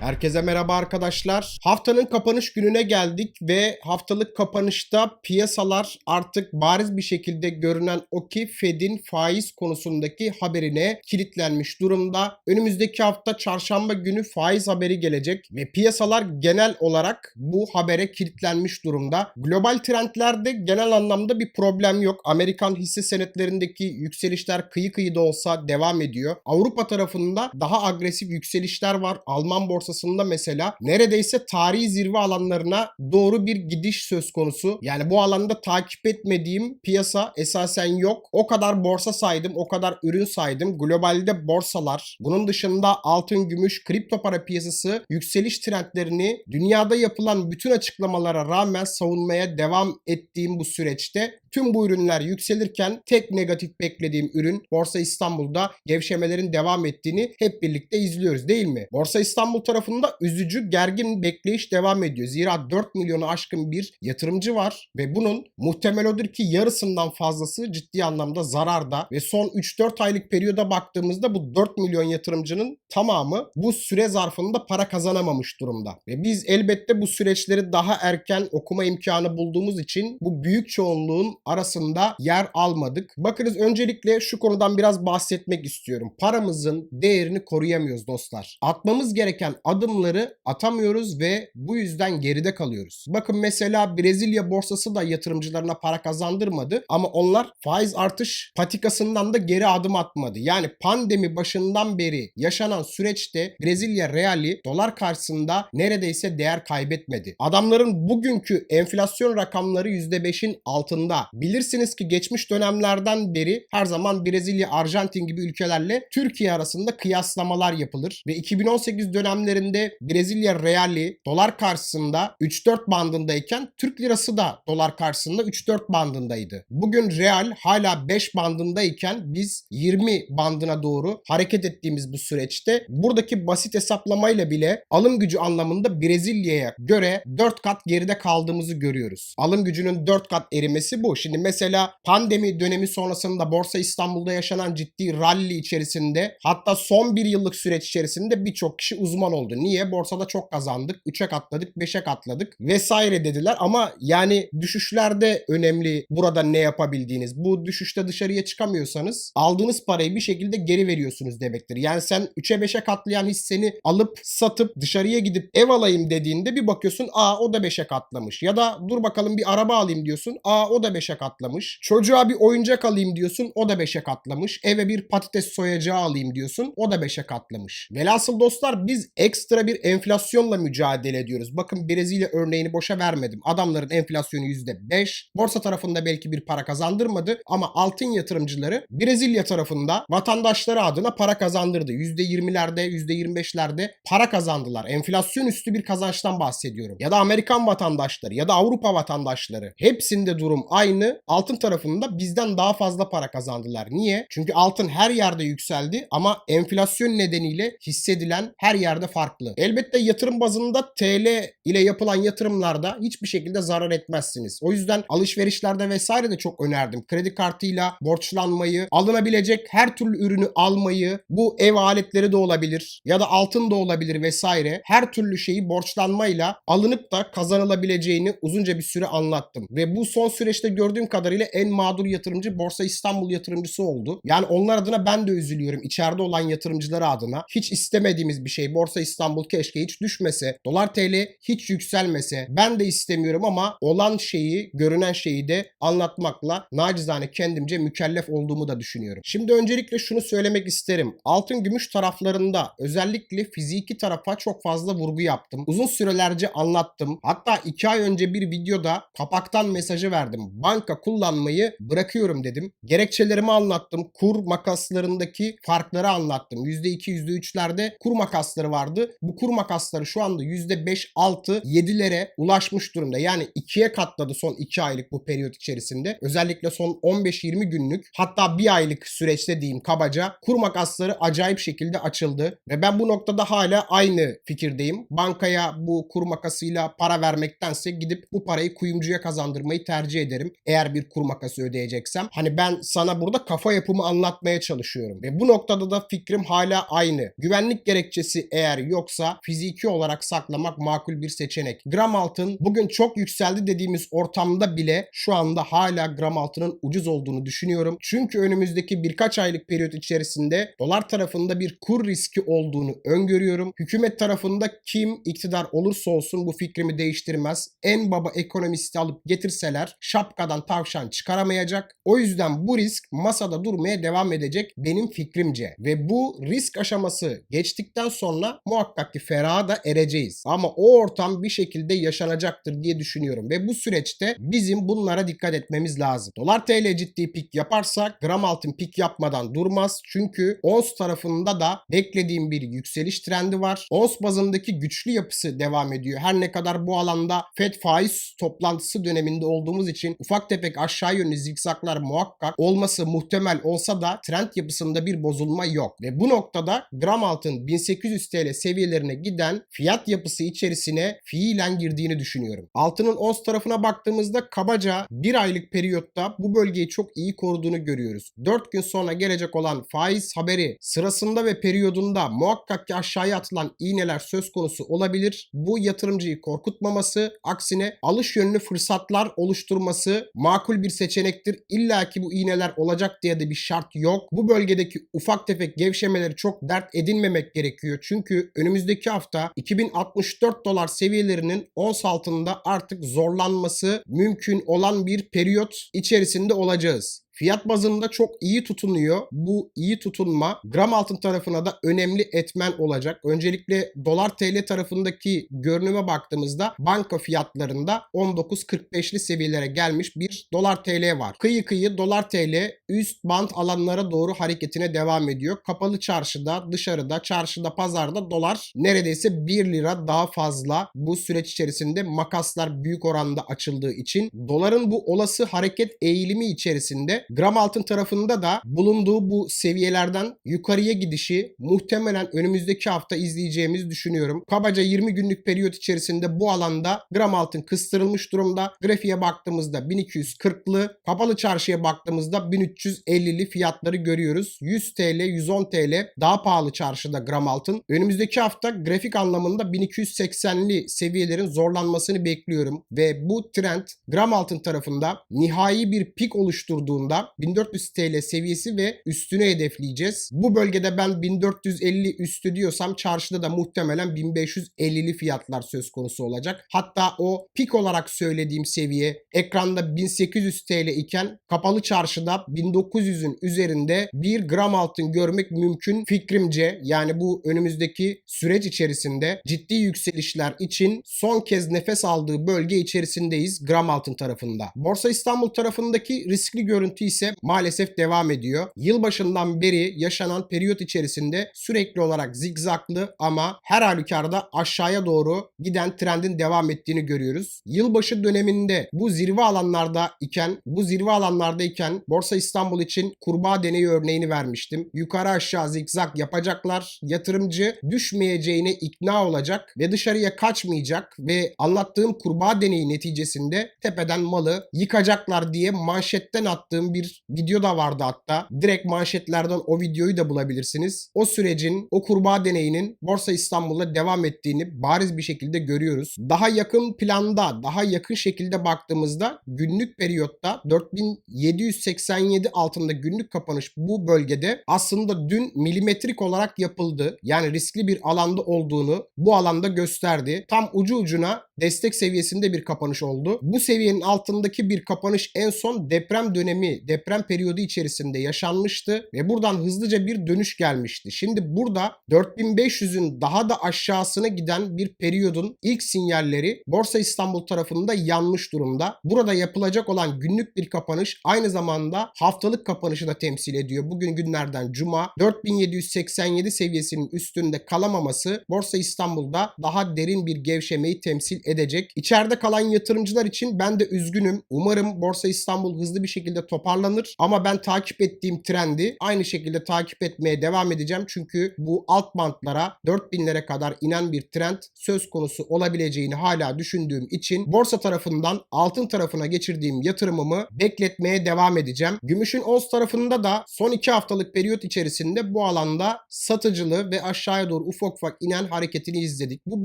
Herkese merhaba arkadaşlar. Haftanın kapanış gününe geldik ve haftalık kapanışta piyasalar artık bariz bir şekilde görünen o ki Fed'in faiz konusundaki haberine kilitlenmiş durumda. Önümüzdeki hafta çarşamba günü faiz haberi gelecek ve piyasalar genel olarak bu habere kilitlenmiş durumda. Global trendlerde genel anlamda bir problem yok. Amerikan hisse senetlerindeki yükselişler kıyı kıyıda olsa devam ediyor. Avrupa tarafında daha agresif yükselişler var. Alman borsasında mesela neredeyse tarihi zirve alanlarına doğru bir gidiş söz konusu. Yani bu alanda takip etmediğim piyasa esasen yok. O kadar borsa saydım, o kadar ürün saydım. Globalde borsalar, bunun dışında altın, gümüş, kripto para piyasası yükseliş trendlerini dünyada yapılan bütün açıklamalara rağmen savunmaya devam ettiğim bu süreçte Tüm bu ürünler yükselirken tek negatif beklediğim ürün Borsa İstanbul'da gevşemelerin devam ettiğini hep birlikte izliyoruz değil mi? Borsa İstanbul tarafında üzücü gergin bekleyiş devam ediyor. Zira 4 milyonu aşkın bir yatırımcı var ve bunun muhtemel odur ki yarısından fazlası ciddi anlamda zararda ve son 3-4 aylık periyoda baktığımızda bu 4 milyon yatırımcının tamamı bu süre zarfında para kazanamamış durumda. Ve biz elbette bu süreçleri daha erken okuma imkanı bulduğumuz için bu büyük çoğunluğun arasında yer almadık. Bakınız öncelikle şu konudan biraz bahsetmek istiyorum. Paramızın değerini koruyamıyoruz dostlar. Atmamız gereken adımları atamıyoruz ve bu yüzden geride kalıyoruz. Bakın mesela Brezilya borsası da yatırımcılarına para kazandırmadı ama onlar faiz artış patikasından da geri adım atmadı. Yani pandemi başından beri yaşanan süreçte Brezilya reali dolar karşısında neredeyse değer kaybetmedi. Adamların bugünkü enflasyon rakamları %5'in altında. Bilirsiniz ki geçmiş dönemlerden beri her zaman Brezilya, Arjantin gibi ülkelerle Türkiye arasında kıyaslamalar yapılır ve 2018 dönemlerinde Brezilya reali dolar karşısında 3-4 bandındayken Türk lirası da dolar karşısında 3-4 bandındaydı. Bugün real hala 5 bandındayken biz 20 bandına doğru hareket ettiğimiz bu süreçte buradaki basit hesaplamayla bile alım gücü anlamında Brezilya'ya göre 4 kat geride kaldığımızı görüyoruz. Alım gücünün 4 kat erimesi bu. Şimdi mesela pandemi dönemi sonrasında Borsa İstanbul'da yaşanan ciddi rally içerisinde hatta son bir yıllık süreç içerisinde birçok kişi uzman oldu. Niye? Borsada çok kazandık. 3'e katladık, 5'e katladık vesaire dediler ama yani düşüşlerde önemli burada ne yapabildiğiniz. Bu düşüşte dışarıya çıkamıyorsanız aldığınız parayı bir şekilde geri veriyorsunuz demektir. Yani sen 3'e 5'e katlayan hisseni alıp satıp dışarıya gidip ev alayım dediğinde bir bakıyorsun aa o da 5'e katlamış. Ya da dur bakalım bir araba alayım diyorsun. Aa o da 5'e katlamış. Çocuğa bir oyuncak alayım diyorsun. O da 5'e katlamış. Eve bir patates soyacağı alayım diyorsun. O da 5'e katlamış. Velhasıl dostlar biz ekstra bir enflasyonla mücadele ediyoruz. Bakın Brezilya örneğini boşa vermedim. Adamların enflasyonu %5. Borsa tarafında belki bir para kazandırmadı ama altın yatırımcıları Brezilya tarafında vatandaşları adına para kazandırdı. %20'lerde, %25'lerde para kazandılar. Enflasyon üstü bir kazançtan bahsediyorum. Ya da Amerikan vatandaşları ya da Avrupa vatandaşları. Hepsinde durum aynı. Altın tarafında bizden daha fazla para kazandılar. Niye? Çünkü altın her yerde yükseldi ama enflasyon nedeniyle hissedilen her yerde farklı. Elbette yatırım bazında TL ile yapılan yatırımlarda hiçbir şekilde zarar etmezsiniz. O yüzden alışverişlerde vesaire de çok önerdim. Kredi kartıyla borçlanmayı, alınabilecek her türlü ürünü almayı, bu ev aletleri de olabilir ya da altın da olabilir vesaire. Her türlü şeyi borçlanmayla alınıp da kazanılabileceğini uzunca bir süre anlattım. Ve bu son süreçte gördüğüm kadarıyla en mağdur yatırımcı Borsa İstanbul yatırımcısı oldu. Yani onlar adına ben de üzülüyorum. İçeride olan yatırımcılar adına. Hiç istemediğimiz bir şey. Borsa İstanbul keşke hiç düşmese. Dolar TL hiç yükselmese. Ben de istemiyorum ama olan şeyi, görünen şeyi de anlatmakla nacizane kendimce mükellef olduğumu da düşünüyorum. Şimdi öncelikle şunu söylemek isterim. Altın gümüş taraflarında özellikle fiziki tarafa çok fazla vurgu yaptım. Uzun sürelerce anlattım. Hatta iki ay önce bir videoda kapaktan mesajı verdim. Banka kullanmayı bırakıyorum dedim. Gerekçelerimi anlattım. Kur makaslarındaki farkları anlattım. %2, %3'lerde kur makasları vardı. Bu kur makasları şu anda %5, 6, 7'lere ulaşmış durumda. Yani ikiye katladı son 2 aylık bu periyot içerisinde. Özellikle son 15-20 günlük hatta bir aylık süreçte diyeyim kabaca kur makasları acayip şekilde açıldı. Ve ben bu noktada hala aynı fikirdeyim. Bankaya bu kur makasıyla para vermektense gidip bu parayı kuyumcuya kazandırmayı tercih ederim. Eğer bir kur makası ödeyeceksem. Hani ben sana burada kafa yapımı anlatmaya çalışıyorum. Ve bu noktada da fikrim hala aynı. Güvenlik gerekçesi eğer yoksa fiziki olarak saklamak makul bir seçenek. Gram altın bugün çok yükseldi dediğimiz ortamda bile şu anda hala gram altının ucuz olduğunu düşünüyorum. Çünkü önümüzdeki birkaç aylık periyot içerisinde dolar tarafında bir kur riski olduğunu öngörüyorum. Hükümet tarafında kim iktidar olursa olsun bu fikrimi değiştirmez. En baba ekonomisti alıp getirseler şapkadan tavşan çıkaramayacak. O yüzden bu risk masada durmaya devam edecek benim fikrimce. Ve bu risk aşaması geçtikten sonra muhakkak ki feraha da ereceğiz. Ama o ortam bir şekilde yaşanacaktır diye düşünüyorum. Ve bu süreçte bizim bunlara dikkat etmemiz lazım. Dolar TL ciddi pik yaparsak gram altın pik yapmadan durmaz. Çünkü ons tarafında da beklediğim bir yükseliş trendi var. Ons bazındaki güçlü yapısı devam ediyor. Her ne kadar bu alanda FED faiz toplantısı döneminde olduğumuz için ufak tefek aşağı yönlü zikzaklar muhakkak olması muhtemel olsa da trend yapısında bir bozulma yok. Ve bu noktada gram altın 1800 TL seviyelerine giden fiyat yapısı içerisine fiilen girdiğini düşünüyorum. Altının ons tarafına baktığımızda kabaca bir aylık periyotta bu bölgeyi çok iyi koruduğunu görüyoruz. 4 gün sonra gelecek olan faiz haberi sırasında ve periyodunda muhakkak ki aşağıya atılan iğneler söz konusu olabilir. Bu yatırımcıyı korkutmaması, aksine alış yönlü fırsatlar oluşturması makul bir seçenektir. İlla ki bu iğneler olacak diye de bir şart yok. Bu bölgedeki ufak tefek gevşemeleri çok dert edinmemek gerekiyor. Çünkü önümüzdeki hafta 2064 dolar seviyelerinin ons altında artık zorlanması mümkün olan bir periyot içerisinde olacağız. Fiyat bazında çok iyi tutunuyor. Bu iyi tutunma gram altın tarafına da önemli etmen olacak. Öncelikle dolar TL tarafındaki görünüme baktığımızda banka fiyatlarında 19.45'li seviyelere gelmiş bir dolar TL var. Kıyı kıyı dolar TL üst band alanlara doğru hareketine devam ediyor. Kapalı çarşıda, dışarıda, çarşıda, pazarda dolar neredeyse 1 lira daha fazla. Bu süreç içerisinde makaslar büyük oranda açıldığı için doların bu olası hareket eğilimi içerisinde gram altın tarafında da bulunduğu bu seviyelerden yukarıya gidişi muhtemelen önümüzdeki hafta izleyeceğimizi düşünüyorum. Kabaca 20 günlük periyot içerisinde bu alanda gram altın kıstırılmış durumda. Grafiğe baktığımızda 1240'lı, kapalı çarşıya baktığımızda 1350'li fiyatları görüyoruz. 100 TL, 110 TL daha pahalı çarşıda gram altın. Önümüzdeki hafta grafik anlamında 1280'li seviyelerin zorlanmasını bekliyorum ve bu trend gram altın tarafında nihai bir pik oluşturduğunda 1400 TL seviyesi ve üstüne hedefleyeceğiz. Bu bölgede ben 1450 üstü diyorsam çarşıda da muhtemelen 1550'li fiyatlar söz konusu olacak. Hatta o pik olarak söylediğim seviye ekranda 1800 TL iken kapalı çarşıda 1900'ün üzerinde bir gram altın görmek mümkün fikrimce. Yani bu önümüzdeki süreç içerisinde ciddi yükselişler için son kez nefes aldığı bölge içerisindeyiz gram altın tarafında. Borsa İstanbul tarafındaki riskli görüntü ise maalesef devam ediyor. Yılbaşından beri yaşanan periyot içerisinde sürekli olarak zigzaklı ama her halükarda aşağıya doğru giden trendin devam ettiğini görüyoruz. Yılbaşı döneminde bu zirve alanlarda iken, bu zirve alanlarda iken Borsa İstanbul için kurbağa deneyi örneğini vermiştim. Yukarı aşağı zigzag yapacaklar. Yatırımcı düşmeyeceğine ikna olacak ve dışarıya kaçmayacak ve anlattığım kurbağa deneyi neticesinde tepeden malı yıkacaklar diye manşetten attığım bir video da vardı hatta. Direkt manşetlerden o videoyu da bulabilirsiniz. O sürecin, o kurbağa deneyinin Borsa İstanbul'da devam ettiğini bariz bir şekilde görüyoruz. Daha yakın planda, daha yakın şekilde baktığımızda günlük periyotta 4787 altında günlük kapanış bu bölgede aslında dün milimetrik olarak yapıldı. Yani riskli bir alanda olduğunu bu alanda gösterdi. Tam ucu ucuna destek seviyesinde bir kapanış oldu. Bu seviyenin altındaki bir kapanış en son deprem dönemi, deprem periyodu içerisinde yaşanmıştı ve buradan hızlıca bir dönüş gelmişti. Şimdi burada 4500'ün daha da aşağısına giden bir periyodun ilk sinyalleri Borsa İstanbul tarafında yanmış durumda. Burada yapılacak olan günlük bir kapanış aynı zamanda haftalık kapanışı da temsil ediyor. Bugün günlerden cuma 4787 seviyesinin üstünde kalamaması Borsa İstanbul'da daha derin bir gevşemeyi temsil edecek. İçeride kalan yatırımcılar için ben de üzgünüm. Umarım Borsa İstanbul hızlı bir şekilde toparlanır toparlanır ama ben takip ettiğim trendi aynı şekilde takip etmeye devam edeceğim. Çünkü bu alt bantlara 4000'lere kadar inen bir trend söz konusu olabileceğini hala düşündüğüm için borsa tarafından altın tarafına geçirdiğim yatırımımı bekletmeye devam edeceğim. Gümüşün ons tarafında da son 2 haftalık periyot içerisinde bu alanda satıcılı ve aşağıya doğru ufak ufak inen hareketini izledik. Bu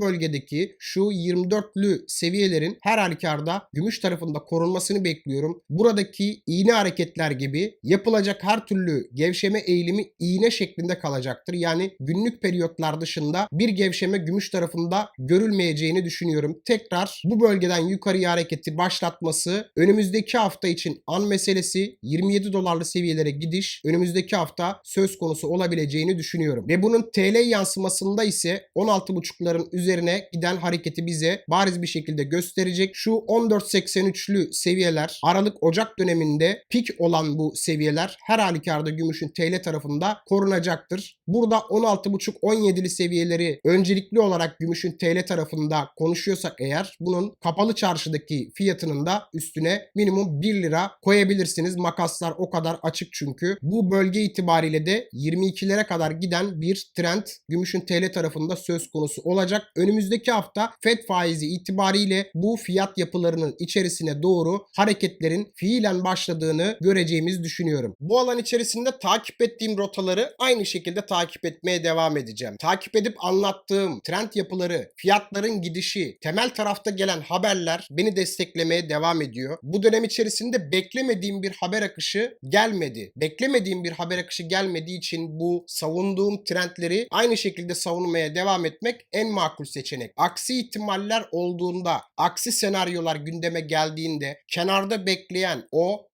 bölgedeki şu 24'lü seviyelerin her halükarda gümüş tarafında korunmasını bekliyorum. Buradaki iğne hareketler gibi yapılacak her türlü gevşeme eğilimi iğne şeklinde kalacaktır. Yani günlük periyotlar dışında bir gevşeme gümüş tarafında görülmeyeceğini düşünüyorum. Tekrar bu bölgeden yukarıya hareketi başlatması önümüzdeki hafta için an meselesi 27 dolarlı seviyelere gidiş önümüzdeki hafta söz konusu olabileceğini düşünüyorum. Ve bunun TL yansımasında ise 16.5'ların üzerine giden hareketi bize bariz bir şekilde gösterecek. Şu 14.83'lü seviyeler Aralık Ocak döneminde pik olan bu seviyeler her halükarda gümüşün TL tarafında korunacaktır. Burada 16.5-17'li seviyeleri öncelikli olarak gümüşün TL tarafında konuşuyorsak eğer bunun kapalı çarşıdaki fiyatının da üstüne minimum 1 lira koyabilirsiniz. Makaslar o kadar açık çünkü. Bu bölge itibariyle de 22'lere kadar giden bir trend gümüşün TL tarafında söz konusu olacak. Önümüzdeki hafta FED faizi itibariyle bu fiyat yapılarının içerisine doğru hareketlerin fiilen başladığını göreceğimizi düşünüyorum. Bu alan içerisinde takip ettiğim rotaları aynı şekilde takip etmeye devam edeceğim. Takip edip anlattığım trend yapıları, fiyatların gidişi, temel tarafta gelen haberler beni desteklemeye devam ediyor. Bu dönem içerisinde beklemediğim bir haber akışı gelmedi. Beklemediğim bir haber akışı gelmediği için bu savunduğum trendleri aynı şekilde savunmaya devam etmek en makul seçenek. Aksi ihtimaller olduğunda, aksi senaryolar gündeme geldiğinde kenarda bekleyen o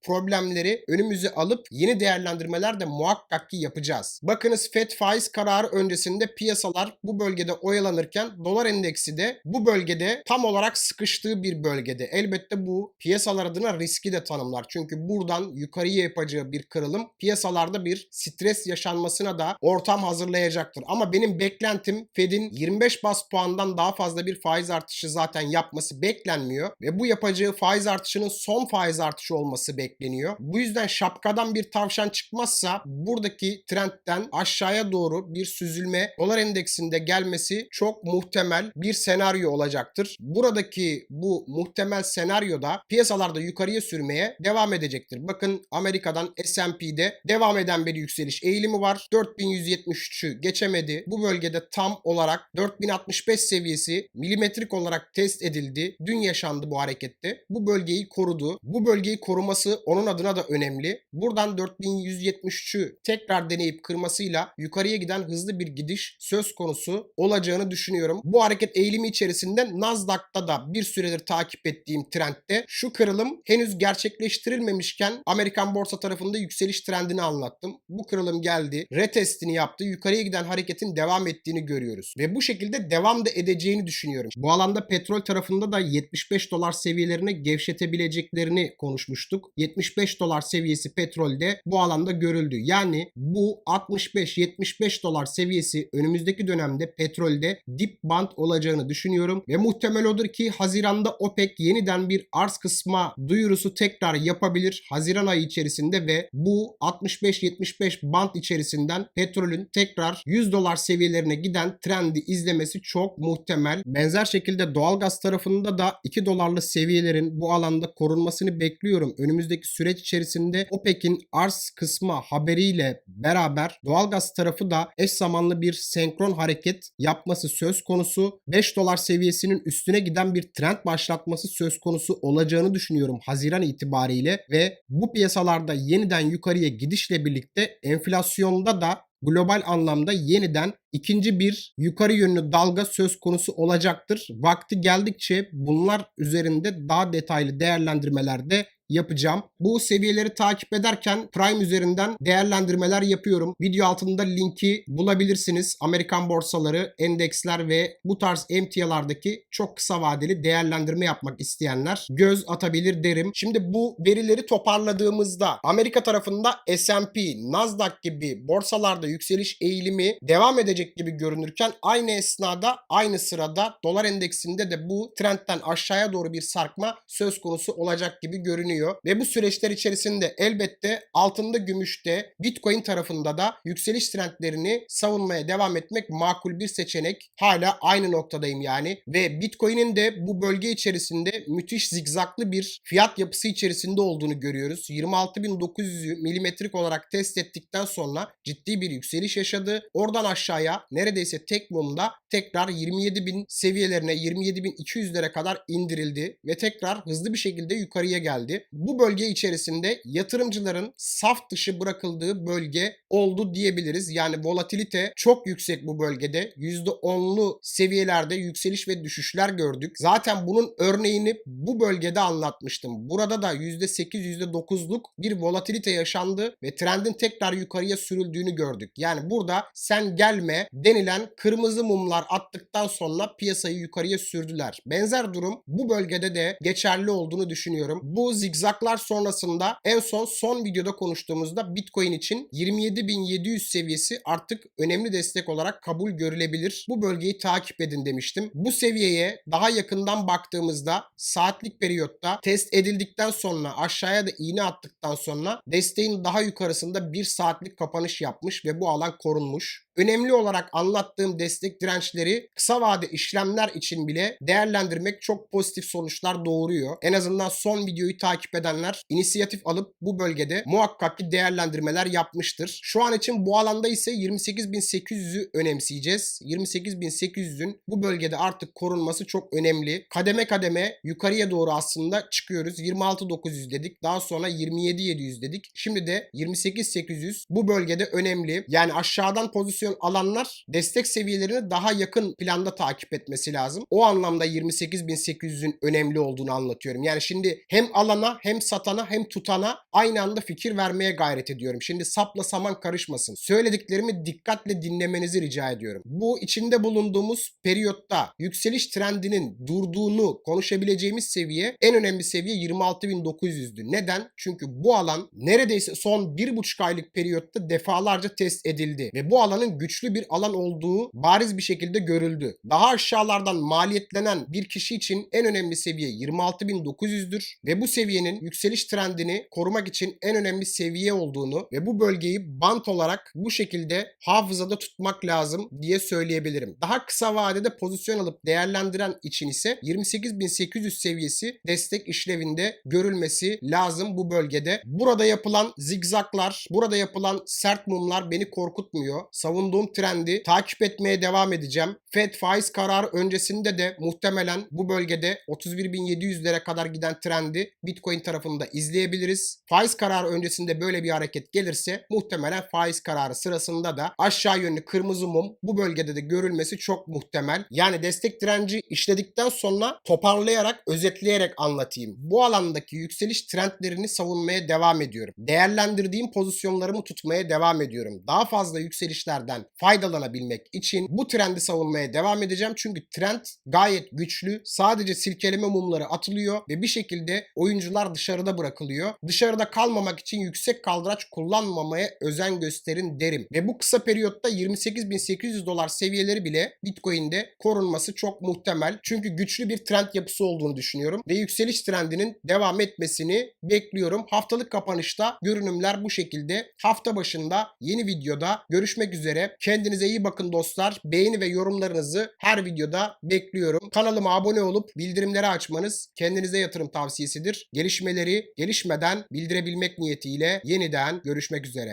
problemleri önümüze alıp yeni değerlendirmeler de muhakkak ki yapacağız. Bakınız FED faiz kararı öncesinde piyasalar bu bölgede oyalanırken dolar endeksi de bu bölgede tam olarak sıkıştığı bir bölgede. Elbette bu piyasalar adına riski de tanımlar. Çünkü buradan yukarıya yapacağı bir kırılım piyasalarda bir stres yaşanmasına da ortam hazırlayacaktır. Ama benim beklentim Fed'in 25 bas puandan daha fazla bir faiz artışı zaten yapması beklenmiyor ve bu yapacağı faiz artışının son faiz artışı olması bekleniyor. Bu yüzden şapkadan bir tavşan çıkmazsa buradaki trendten aşağıya doğru bir süzülme dolar endeksinde gelmesi çok muhtemel bir senaryo olacaktır. Buradaki bu muhtemel senaryoda piyasalarda yukarıya sürmeye devam edecektir. Bakın Amerika'dan S&P'de devam eden bir yükseliş eğilimi var. 4173'ü geçemedi. Bu bölgede tam olarak 4065 seviyesi milimetrik olarak test edildi. Dün yaşandı bu harekette. Bu bölgeyi korudu. Bu bölgeyi koruması onun adına da önemli. Buradan 4173'ü tekrar deneyip kırmasıyla yukarıya giden hızlı bir gidiş söz konusu olacağını düşünüyorum. Bu hareket eğilimi içerisinde Nasdaq'ta da bir süredir takip ettiğim trendde şu kırılım henüz gerçekleştirilmemişken Amerikan borsa tarafında yükseliş trendini anlattım. Bu kırılım geldi. Retestini yaptı. Yukarıya giden hareketin devam ettiğini görüyoruz. Ve bu şekilde devam da edeceğini düşünüyorum. Bu alanda petrol tarafında da 75 dolar seviyelerine gevşetebileceklerini konuşmuştuk. 75 dolar seviyesi petrolde bu alanda görüldü. Yani bu 65-75 dolar seviyesi önümüzdeki dönemde petrolde dip band olacağını düşünüyorum. Ve muhtemel odur ki Haziran'da OPEC yeniden bir arz kısma duyurusu tekrar yapabilir. Haziran ayı içerisinde ve bu 65-75 band içerisinden petrolün tekrar 100 dolar seviyelerine giden trendi izlemesi çok muhtemel. Benzer şekilde doğalgaz tarafında da 2 dolarlı seviyelerin bu alanda korunmasını bekliyorum. Önümüzdeki süreç içerisinde OPEC'in arz kısmı haberiyle beraber doğalgaz tarafı da eş zamanlı bir senkron hareket yapması söz konusu. 5 dolar seviyesinin üstüne giden bir trend başlatması söz konusu olacağını düşünüyorum Haziran itibariyle ve bu piyasalarda yeniden yukarıya gidişle birlikte enflasyonda da global anlamda yeniden ikinci bir yukarı yönlü dalga söz konusu olacaktır. Vakti geldikçe bunlar üzerinde daha detaylı değerlendirmelerde yapacağım. Bu seviyeleri takip ederken Prime üzerinden değerlendirmeler yapıyorum. Video altında linki bulabilirsiniz. Amerikan borsaları, endeksler ve bu tarz emtialardaki çok kısa vadeli değerlendirme yapmak isteyenler göz atabilir derim. Şimdi bu verileri toparladığımızda Amerika tarafında S&P, Nasdaq gibi borsalarda yükseliş eğilimi devam edecek gibi görünürken aynı esnada aynı sırada dolar endeksinde de bu trendten aşağıya doğru bir sarkma söz konusu olacak gibi görünüyor. Tamamlanıyor ve bu süreçler içerisinde elbette altında gümüşte Bitcoin tarafında da yükseliş trendlerini savunmaya devam etmek makul bir seçenek. Hala aynı noktadayım yani ve Bitcoin'in de bu bölge içerisinde müthiş zigzaklı bir fiyat yapısı içerisinde olduğunu görüyoruz. 26.900'ü milimetrik olarak test ettikten sonra ciddi bir yükseliş yaşadı. Oradan aşağıya neredeyse tek mumda tekrar 27.000 seviyelerine 27.200'lere kadar indirildi ve tekrar hızlı bir şekilde yukarıya geldi. Bu bölge içerisinde yatırımcıların saf dışı bırakıldığı bölge oldu diyebiliriz. Yani volatilite çok yüksek bu bölgede. %10'lu seviyelerde yükseliş ve düşüşler gördük. Zaten bunun örneğini bu bölgede anlatmıştım. Burada da %8, %9'luk bir volatilite yaşandı ve trendin tekrar yukarıya sürüldüğünü gördük. Yani burada sen gelme denilen kırmızı mumlar attıktan sonra piyasayı yukarıya sürdüler. Benzer durum bu bölgede de geçerli olduğunu düşünüyorum. Bu zigzaklar sonrasında en son son videoda konuştuğumuzda Bitcoin için 27.700 seviyesi artık önemli destek olarak kabul görülebilir. Bu bölgeyi takip edin demiştim. Bu seviyeye daha yakından baktığımızda saatlik periyotta test edildikten sonra aşağıya da iğne attıktan sonra desteğin daha yukarısında 1 saatlik kapanış yapmış ve bu alan korunmuş. Önemli olarak anlattığım destek dirençleri kısa vade işlemler için bile değerlendirmek çok pozitif sonuçlar doğuruyor. En azından son videoyu takip edenler inisiyatif alıp bu bölgede muhakkak ki değerlendirmeler yapmıştır. Şu an için bu alanda ise 28.800'ü önemseyeceğiz. 28.800'ün bu bölgede artık korunması çok önemli. Kademe kademe yukarıya doğru aslında çıkıyoruz. 26.900 dedik. Daha sonra 27.700 dedik. Şimdi de 28.800 bu bölgede önemli. Yani aşağıdan pozisyon alanlar destek seviyelerini daha yakın planda takip etmesi lazım. O anlamda 28.800'ün önemli olduğunu anlatıyorum. Yani şimdi hem alana hem satana hem tutana aynı anda fikir vermeye gayret ediyorum. Şimdi sapla saman karışmasın. Söylediklerimi dikkatle dinlemenizi rica ediyorum. Bu içinde bulunduğumuz periyotta yükseliş trendinin durduğunu konuşabileceğimiz seviye en önemli seviye 26.900'dü. Neden? Çünkü bu alan neredeyse son 1,5 aylık periyotta defalarca test edildi ve bu alanın güçlü bir alan olduğu bariz bir şekilde görüldü. Daha aşağılardan maliyetlenen bir kişi için en önemli seviye 26.900'dür ve bu seviyenin yükseliş trendini korumak için en önemli seviye olduğunu ve bu bölgeyi bant olarak bu şekilde hafızada tutmak lazım diye söyleyebilirim. Daha kısa vadede pozisyon alıp değerlendiren için ise 28.800 seviyesi destek işlevinde görülmesi lazım bu bölgede. Burada yapılan zigzaklar, burada yapılan sert mumlar beni korkutmuyor. Savunduğum trendi takip etmeye devam edeceğim. Fed faiz kararı öncesinde de muhtemelen bu bölgede 31.700'lere kadar giden trendi Bitcoin tarafında izleyebiliriz. Faiz kararı öncesinde böyle bir hareket gelirse muhtemelen faiz kararı sırasında da aşağı yönlü kırmızı mum bu bölgede de görülmesi çok muhtemel. Yani destek direnci işledikten sonra toparlayarak, özetleyerek anlatayım. Bu alandaki yükseliş trendlerini savunmaya devam ediyorum. Değerlendirdiğim pozisyonlarımı tutmaya devam ediyorum. Daha fazla yükselişlerden faydalanabilmek için bu trendi savunmaya devam edeceğim. Çünkü trend gayet güçlü. Sadece silkeleme mumları atılıyor ve bir şekilde oyuncular dışarıda bırakılıyor. Dışarıda kalmamak için yüksek kaldıraç kullanmamaya özen gösterin derim. Ve bu kısa periyotta 28.800 dolar seviyeleri bile Bitcoin'de korunması çok muhtemel. Çünkü güçlü bir trend yapısı olduğunu düşünüyorum ve yükseliş trendinin devam etmesini bekliyorum. Haftalık kapanışta görünümler bu şekilde. Hafta başında yeni videoda görüşmek üzere. Kendinize iyi bakın dostlar. Beğeni ve yorumlarınızı her videoda bekliyorum. Kanalıma abone olup bildirimleri açmanız kendinize yatırım tavsiyesidir. Gelişmeleri gelişmeden bildirebilmek niyetiyle yeniden görüşmek üzere.